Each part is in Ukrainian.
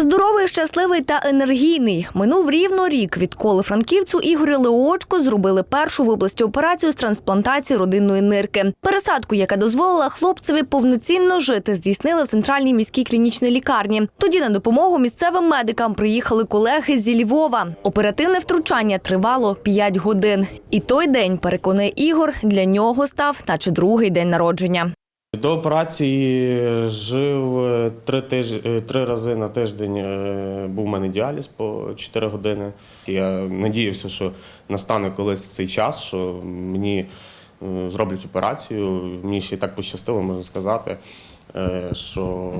Здоровий, щасливий та енергійний. Минув рівно рік, відколи франківцю Ігорі Леочко зробили першу в області операцію з трансплантації родинної нирки. Пересадку, яка дозволила хлопцеві повноцінно жити, здійснили в центральній міській клінічній лікарні. Тоді на допомогу місцевим медикам приїхали колеги зі Львова. Оперативне втручання тривало 5 годин. І той день, переконує Ігор, для нього став, наче другий день народження. До операції жив е, три, тиж... е, три рази на тиждень. е, Був у мене діаліз по 4 години. Я надіявся, що настане колись цей час, що мені зроблять операцію. Мені ще так пощастило, можна сказати, що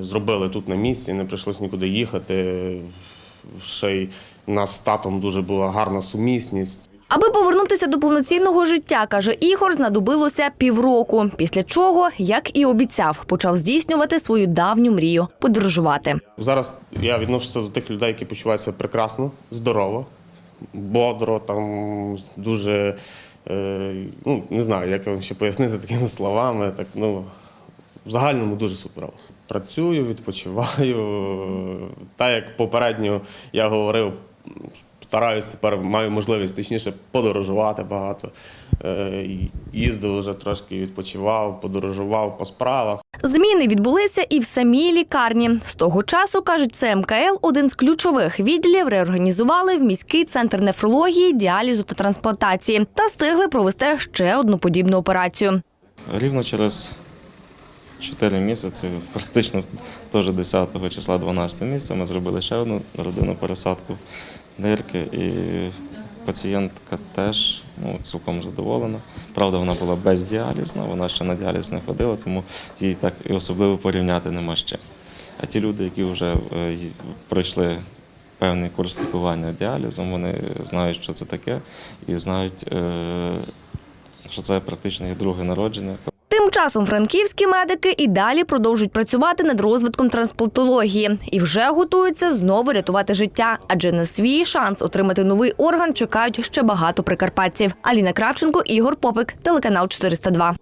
зробили тут на місці, не прийшлось нікуди їхати. Ще й у нас з татом дуже була гарна сумісність. Аби повернутися до повноцінного життя, каже Ігор, знадобилося півроку. Після чого, як і обіцяв, почав здійснювати свою давню мрію подорожувати. Зараз я відношуся до тих людей, які почуваються прекрасно, здорово, бодро, там дуже е, ну, не знаю, як вам ще пояснити такими словами. Так, ну, в загальному дуже суперово. Працюю, відпочиваю. Так як попередньо я говорив, стараюсь тепер маю можливість точніше подорожувати багато. Е, їздив вже трошки, відпочивав, подорожував по справах. Зміни відбулися і в самій лікарні. З того часу, кажуть, ЦМКЛ один з ключових відділів реорганізували в міський центр нефрології, діалізу та трансплантації та встигли провести ще одну подібну операцію. Рівно через 4 місяці, практично теж 10 числа 12 місяця, ми зробили ще одну родинну пересадку нирки. І пацієнтка теж ну, цілком задоволена. Правда, вона була бездіалізна, вона ще на діаліз не ходила, тому їй так і особливо порівняти нема чим. А ті люди, які вже е, пройшли певний курс лікування діалізом, вони знають, що це таке, і знають, е, що це практично їх друге народження. Часом франківські медики і далі продовжують працювати над розвитком трансплантології і вже готуються знову рятувати життя, адже на свій шанс отримати новий орган чекають ще багато прикарпатців. Аліна Кравченко, Ігор Попик, телеканал 402.